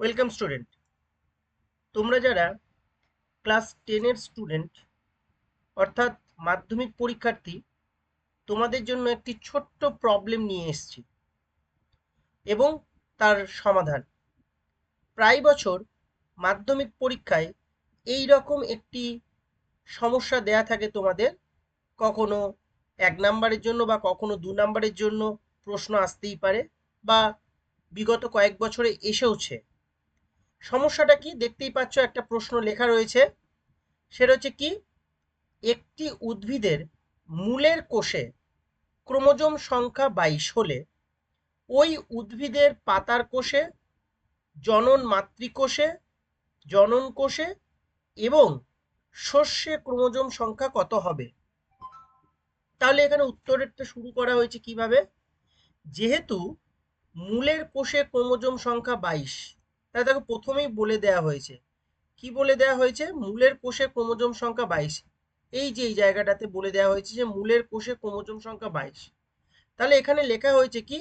Welcome student. তোমরা যারা class টেনের স্টুডেন্ট, অর্থাৎ মাধ্যমিক পরীক্ষার্থী, তোমাদের জন্য একটি ছোট্ট প্রবলেম নিয়ে এসেছি এবং তার সমাধান। প্রায় বছর মাধ্যমিক পরীক্ষায় এই রকম একটি সমস্যা দেয়া থাকে তোমাদের, কখনো এক নাম্বারের জন্য বা কখনো দু নাম্বারের জন্য প্রশ্ন আসতেই পারে বা বিগত কয়েক বছরে এসেওছে। সমস্যাটা কি? দেখতেই পাচ্ছ একটা প্রশ্ন লেখা রয়েছে। সেটা হচ্ছে কি? একটি উদ্ভিদের মূলের কোষে ক্রোমোজোম সংখ্যা বাইশ হলে ওই উদ্ভিদের পাতার কোষে, জনন মাতৃকোষে, জনন কোষে এবং শস্যে ক্রোমোজোম সংখ্যা কত হবে? তাহলে এখানে উত্তরেরটা শুরু করা হয়েছে কীভাবে? যেহেতু মূলের কোষে ক্রোমোজোম সংখ্যা বাইশ তাহলে তাকে প্রথমেই বলে দেয়া হয়েছে। কি বলে দেয়া হয়েছে? মূলের কোষে ক্রোমোজোম সংখ্যা বাইশ। এই যে এই জায়গাটাতে বলে দেওয়া হয়েছে যে মূলের কোষে ক্রোমোজোম সংখ্যা বাইশ। তাহলে এখানে লেখা হয়েছে কি?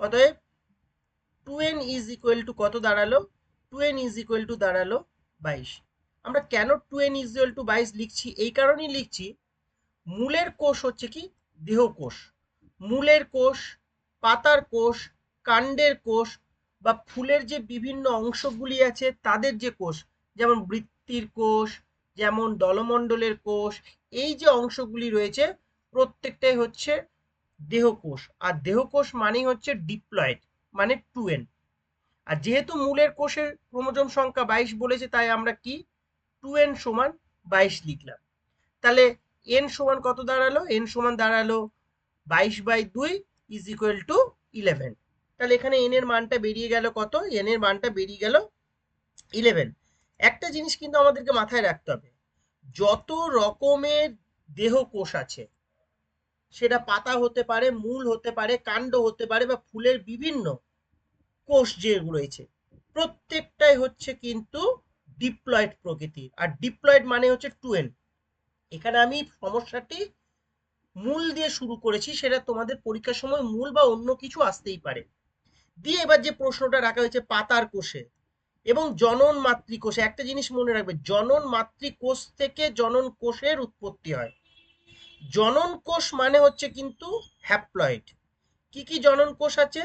অতএব two N is equal to কত দাঁড়াল? Two N is equal to দাঁড়াল বাইশ। আমরা কেন two N is equal to বাইশ লিখছি? এই কারণেই লিখছি মূলের কোষ হচ্ছে কি? দেহকোষ। মূলের কোষ, পাতার কোষ, কাণ্ডের কোষ বা ফুলের যে বিভিন্ন অংশগুলি আছে, তাদের যে কোষ, যেমন বৃত্তির কোষ, যেমন দলমণ্ডলের কোষ, এই যে অংশগুলি রয়েছে, প্রত্যেকটাই হচ্ছে দেহকোষ আর দেহকোষ মানেই হচ্ছে ডিপ্লয়েড মানে টু এন। আর যেহেতু মূলের কোষের ক্রোমোজোম সংখ্যা বাইশ বলেছে, তাই আমরা কি? টু এন সমান বাইশ লিখলাম। তাহলে এন সমান কত দাঁড়াল? এন সমান দাঁড়াল বাইশ বাই দুই ইজ ইকুয়াল টু ইলেভেন। তাহলে এখানে এন এর মানটা বেরিয়ে গেল কত? এন এর মানটা বেরিয়ে গেল ইলেভেন একটা জিনিস কিন্তু আমাদেরকে মাথায় রাখতে হবে, যত রকমের দেহ কোষ আছে, সেটা পাতা হতে পারে, মূল হতে পারে, কাণ্ড হতে পারে বা ফুলের বিভিন্ন কোষ যে রয়েছে, প্রত্যেকটাই হচ্ছে কিন্তু ডিপ্লয়েড প্রকৃতির, আর ডিপ্লয়েড মানে হচ্ছে টুয়েন এখানে আমি সমস্যাটি মূল দিয়ে শুরু করেছি, সেটা তোমাদের পরীক্ষার সময় মূল বা অন্য কিছু আসতেই পারে। দিয়ে এবার যে প্রশ্নটা রাখা হয়েছে পাতার কোষে এবং জনন মাতৃকোষে একটা জিনিস মনে রাখবে, জনন মাতৃকোষ থেকে জনন কোষের উৎপত্তি হয়। জনন কোষ মানে হচ্ছে কিন্তু হ্যাপ্লয়েড কি কি জনন কোষ আছে?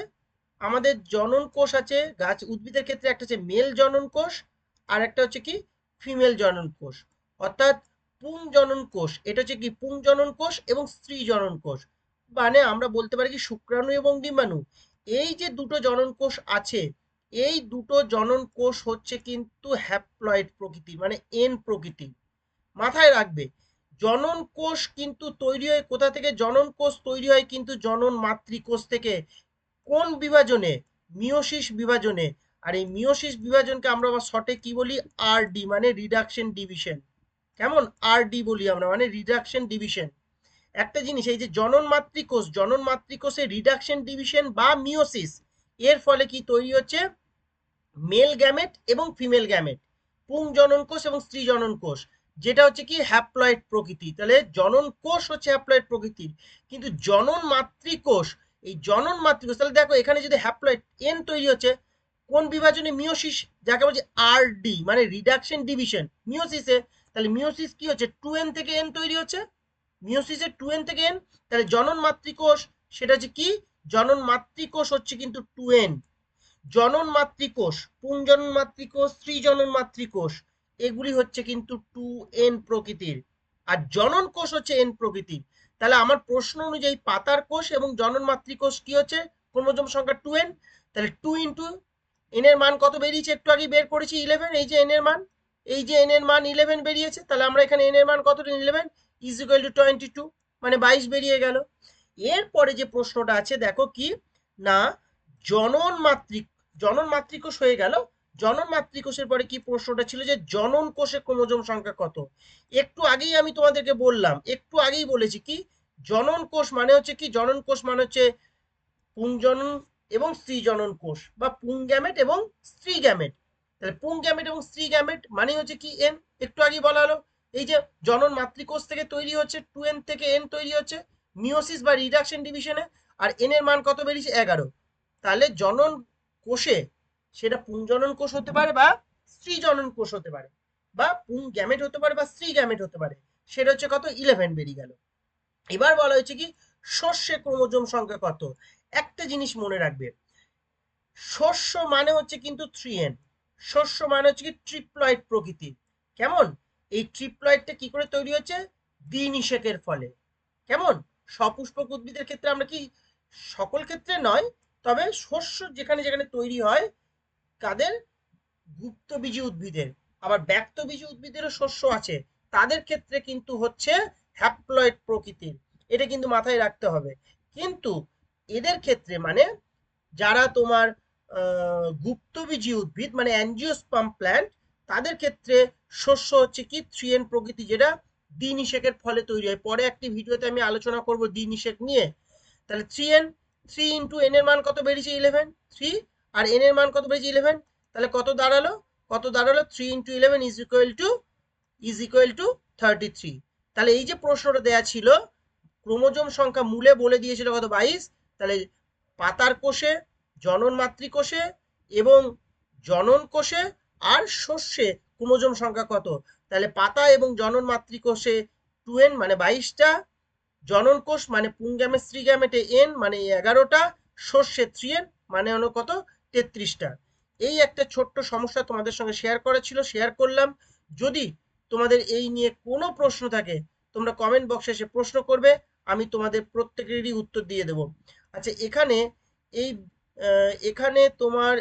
আমাদের জনন কোষ আছে, গাছ উদ্ভিদের ক্ষেত্রে একটা হচ্ছে মেল জনন কোষ, আর একটা হচ্ছে কি ফিমেল জনন কোষ। অর্থাৎ পুং জনন কোষ, এটা হচ্ছে কি পুং জনন কোষ এবং স্ত্রী জনন কোষ। মানে আমরা বলতে পারি কি শুক্রাণু এবং ডিম্বাণু। এই যে দুটো জনন কোষ আছে, এই দুটো জনন কোষ হচ্ছে কিন্তু হ্যাপ্লয়েড প্রকৃতি মানে এন প্রকৃতি। মাথায় রাখবে, জনন কোষ কিন্তু তৈরি হয় কোথা থেকে? জনন কোষ তৈরি হয় কিন্তু জনন মাতৃকোষ থেকে। কোন বিভাজনে? মিওসিস বিভাজনে। আর এই মিওসিস বিভাজনকে আমরা আবার শর্টে কি বলি? আর ডি মানে রিডাকশন ডিভিশন কেমন? আর ডি বলি আমরা মানে রিডাকশন ডিভিশন একটা জিনিস, এই যে জনন মাতৃকোষ জনন মাতৃকোষে রিডাকশন ডিভিশন বা মিওসিস এর ফলে কি তৈরি হচ্ছে? মেল গ্যামেট এবং ফিমেল গ্যামেট পুং জনন কোষ এবং স্ত্রী জনন কোষ যেটা হচ্ছে কি হ্যাপ্লয়েড প্রকৃতি। তাহলে জনন কোষ হচ্ছে হ্যাপ্লয়েড প্রকৃতির, কিন্তু জনন মাতৃকোষ এই জনন মাতৃকোষ তাহলে দেখো এখানে যদি হ্যাপ্লয়েড এন তৈরি হচ্ছে, কোন বিভাজনে মিওসিস যাকে বলছে আর ডি মানে রিডাকশন ডিভিশন মিওসিসে তাহলে মিওসিস কি হচ্ছে? টু এন থেকে এন তৈরি হচ্ছে। মিওসিসের টু এন থেকে এন তাহলে জনন মাতৃকোষ, সেটা হচ্ছে কি? জনন মাতৃকোষ হচ্ছে কিন্তু টু এন জনন মাতৃকোষ, পুংজনন মাতৃকোষ স্ত্রী জনন মাতৃকোষ, এগুলি হচ্ছে কিন্তু টু এন প্রকৃতির। আর জনন কোষ হচ্ছে এন প্রকৃতির। তাহলে আমার প্রশ্ন অনুযায়ী পাতার কোষ এবং জনন মাতৃকোষ কি হচ্ছে? ক্রোমোজোম সংখ্যা টু এন তাহলে টু ইন্টু এন এর মান কত বেরিয়েছে? একটু আগে বের করেছি ইলেভেন এই যে এন এর মান, এই যে এন এর মান ইলেভেন বেরিয়েছে, তাহলে আমরা এখানে এন এর মান কত eleven is equal to twenty two মানে বাইশ বেরিয়ে গেল। এরপরে যে প্রশ্নটা আছে, দেখো কি? না, জনন মাতৃক জনন মাতৃকোষ হয়ে গেল। জনন মাতৃকোষের পরে কি প্রশ্নটা ছিল যে, জনন কোষে ক্রোমোজোম সংখ্যা কত? একটু আগেই আমি তোমাদেরকে বললাম, একটু আগেই বলেছি কি? জনন কোষ মানে হচ্ছে কি? জনন কোষ মানে হচ্ছে পুংজনন এবং স্ত্রী জনন কোষ, বা পুং গ্যামেট এবং স্ত্রী গ্যামেট। তাহলে পুং গ্যামেট এবং স্ত্রী গ্যামেট মানে হচ্ছে কি এন একটু আগেই বলা হলো। এই যে জনন মাতৃকোষ থেকে তৈরি হচ্ছে টু এন থেকে এন তৈরি হচ্ছে মিওসিস বা রিডাকশন ডিভিশনে আর এন এর মান কত বেরিয়েছে? এগারো। তাহলে জনন কোষে সেটা পুংজনন কোষ হতে পারে বা স্ত্রী জনন কোষ হতে পারে, বা পুং গ্যামেট হতে পারে বা স্ত্রী গ্যামেট হতে পারে, সেটা হচ্ছে কত? ইলেভেন বেরিয়ে গেল। এবার বলা হয়েছে কি, শস্যে ক্রোমোজোম সংখ্যা কত? একটা জিনিস মনে রাখবে, শস্য মানে হচ্ছে কিন্তু থ্রি এন শস্য মানে হচ্ছে কি ট্রিপ্লয়েড প্রকৃতি। কেমন? এই ট্রিপ্লয়েডটা কি করে তৈরি হচ্ছে দ্বিনিষেকের ফলে। কেমন? সপুষ্পক উদ্ভিদের ক্ষেত্রে আমরা কি সকল ক্ষেত্রে নয়, তবে শস্য যেখানে যেখানে তৈরি হয় কাদের গুপ্তবীজী উদ্ভিদের, আবার ব্যক্তবীজী উদ্ভিদেরও শস্য আছে, তাদের ক্ষেত্রে কিন্তু হচ্ছে হ্যাপ্লয়েড প্রকৃতির। এটা কিন্তু মাথায় রাখতে হবে। কিন্তু এদের ক্ষেত্রে মানে যারা তোমার গুপ্তবীজী উদ্ভিদ মানে অ্যাঞ্জিওস্পাম প্ল্যান্ট তাদের ক্ষেত্রে শস্য হচ্ছে কি থ্রি এন প্রকৃতি, যেটা দ্বিনিষেকের ফলে তৈরি হয়। পরে একটি ভিডিওতে আমি আলোচনা করব দ্বিনিষেক নিয়ে। তাহলে three n three into n এর মান কত বেরিয়েছে ইলেভেন থ্রি আর এন এর মান কত বেরিয়েছে ইলেভেন তাহলে কত দাঁড়াল? কত দাঁড়াল? Three into eleven is equal to is equal to thirty three তাহলে এই যে প্রশ্নটা দেয়া ছিল, ক্রোমোজোম সংখ্যা মূলে বলে দিয়েছিল কত? বাইশ। তাহলে পাতার কোষে, জনন মাতৃকোষে এবং জনন কোষে আর শস্যে ক্রোমোজোম সংখ্যা কত? তাহলে পাতা এবং জনন মাতৃকোষে টু এন মানে বাইশটা, জনন কোষ মানে পুংগ্যামে স্ত্রীগ্যামেটে এন মানে এগারোটা, শস্যে থ্রি এন মানে হলো কত? তেত্রিশটা। এই একটা ছোট্ট সমস্যা তোমাদের সঙ্গে শেয়ার করা ছিল শেয়ার করলাম। যদি তোমাদের এই নিয়ে কোনো প্রশ্ন থাকে, তোমরা কমেন্ট বক্সে এসে প্রশ্ন করবে, আমি তোমাদের প্রত্যেকেরই উত্তর দিয়ে দেব। আচ্ছা এখানে এই এখানে তোমার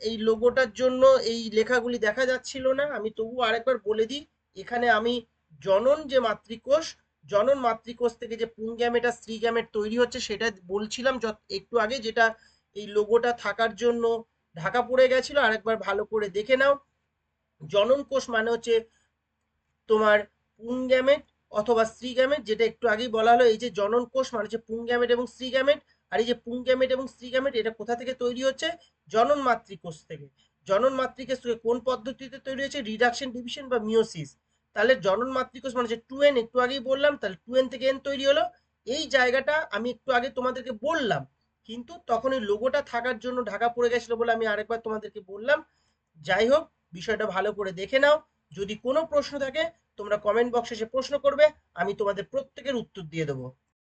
এই লোগোটার জন্য এই লেখাগুলি দেখা যাচ্ছিল না। আমি তবু আরেকবার বলে দিই, এখানে আমি জনন যে মাতৃকোষ, জনন মাতৃকোষ থেকে যে পুংগ্যামেট আর স্ত্রী গ্যামেট তৈরি হচ্ছে সেটা বলছিলাম একটু আগে, যেটা এই লোগোটা থাকার জন্য ঢাকা পড়ে গেছিল। আরেকবার ভালো করে দেখে নাও। জনন কোষ মানে হচ্ছে তোমার পুংগ্যামেট অথবা স্ত্রী গ্যামেট, যেটা একটু আগেই বলা হলো, এই যে জনন কোষ মানে হচ্ছে পুংগ্যামেট এবং স্ত্রী গ্যামেট। আর এই যে পুংগ্যামেট এবং স্ত্রী গ্যামেট এটা কোথা থেকে তৈরি হচ্ছে? জনন মাতৃকোষ থেকে। জনন মাতৃকোষ থেকে কোন পদ্ধতিতে তৈরি হচ্ছে রিডাকশন ডিভিশন বা মিওসিস তাহলে জনন মাতৃকোষ মানে হচ্ছে টু এন একটু আগেই বললাম, তাহলে টু এন থেকে এন তৈরি হলো। এই জায়গাটা আমি একটু আগে তোমাদেরকে বললাম, কিন্তু তখন এই লোগোটা থাকার জন্য ঢাকা পড়ে গেছিল বলে আমি আরেকবার তোমাদেরকে বললাম। যাই হোক, বিষয়টা ভালো করে দেখে নাও। যদি কোনো প্রশ্ন থাকে, তোমরা কমেন্ট বক্সে এসে প্রশ্ন করবে, আমি তোমাদের প্রত্যেকের উত্তর দিয়ে দেবো।